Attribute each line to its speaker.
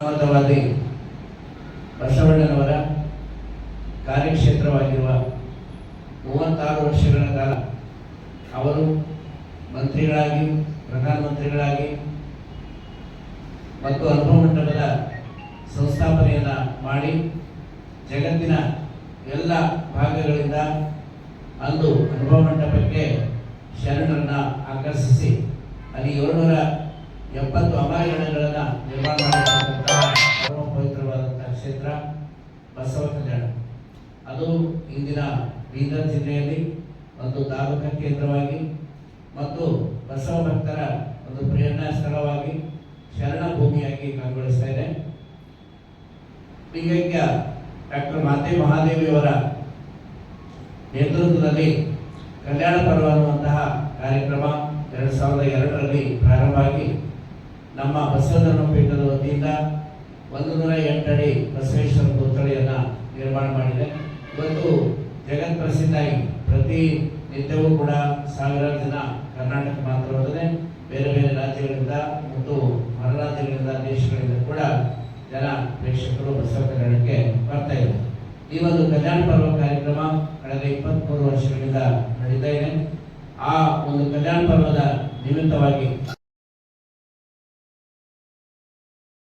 Speaker 1: ಮಾನವತಾವಾದಿ ಬಸವಣ್ಣನವರ ಕಾರ್ಯಕ್ಷೇತ್ರವಾಗಿರುವ ಮೂವತ್ತಾರು ವರ್ಷಗಳ ಕಾಲ ಅವರು ಮಂತ್ರಿಗಳಾಗಿ, ಪ್ರಧಾನಮಂತ್ರಿಗಳಾಗಿ ಮತ್ತು ಅನುಭವ ಮಂಟಪದ ಸಂಸ್ಥಾಪನೆಯನ್ನು ಮಾಡಿ ಜಗತ್ತಿನ ಎಲ್ಲ ಭಾಗಗಳಿಂದ ಅಂದು ಅನುಭವ ಮಂಟಪಕ್ಕೆ ಶರಣರನ್ನು ಆಕರ್ಷಿಸಿ, ಅಲ್ಲಿ ಏಳ್ನೂರ ಎಪ್ಪತ್ತು ಅಮರಗಣಗಳನ್ನ ಬಸವ ಕಲ್ಯಾಣ. ಅದು ಇಂದಿನ ಬೀದರ್ ಜಿಲ್ಲೆಯಲ್ಲಿ ಒಂದು ತಾಲೂಕಾ ಕೇಂದ್ರವಾಗಿ ಮತ್ತು ಬಸವ ಭಕ್ತರ ಒಂದು ಪ್ರೇರಣಾ ಸ್ಥಳವಾಗಿ ಶರಣ ಭೂಮಿಯಾಗಿ ಕಂಗೊಳಿಸ್ತಾ ಇದೆ. ಲಿಂಗೈಕ್ಯ ಡಾಕ್ಟರ್ ಮಾತೆ ಮಹಾದೇವಿಯವರ ನೇತೃತ್ವದಲ್ಲಿ ಕಲ್ಯಾಣ ಪರ್ವ ಅನ್ನುವಂತಹ ಕಾರ್ಯಕ್ರಮ ಎರಡು ಸಾವಿರದ ಎರಡರಲ್ಲಿ ಪ್ರಾರಂಭ ಆಗಿ ನಮ್ಮ ಬಸವಧರ್ಮ ಪೀಠದ ವತಿಯಿಂದ ಒಂದು ನೂರ ಎಂಟಡಿ ಬಸವೇಶ್ವರ ನಿರ್ಮಾಣ ಮಾಡಿದೆ. ಇವತ್ತು ಜಗತ್ ಪ್ರಸಿದ್ಧಾಗಿ ಪ್ರತಿ ನಿತ್ಯವೂ ಕೂಡ ಸಾವಿರಾರು ಜನ ಕರ್ನಾಟಕ ಮಾತ್ರವಲ್ಲದೆ ಬೇರೆ ಬೇರೆ ರಾಜ್ಯಗಳಿಂದ ಮತ್ತು ಹೊರ ರಾಜ್ಯಗಳಿಂದ ದೇಶಗಳಿಂದ ಕೂಡ ಜನ ಪ್ರೇಕ್ಷಕರು ಬಸವ ಕಲ್ಯಾಣಕ್ಕೆ ಬರ್ತಾ ಇದೆ ಈ ಒಂದು ಕಲ್ಯಾಣ ಪರ್ವ ಕಾರ್ಯಕ್ರಮ ಕಳೆದ ಇಪ್ಪತ್ಮೂರು ವರ್ಷಗಳಿಂದ ನಡೀತಾ ಇದೆ. ಆ ಒಂದು ಕಲ್ಯಾಣ ಪರ್ವದ ನಿಮಿತ್ತವಾಗಿ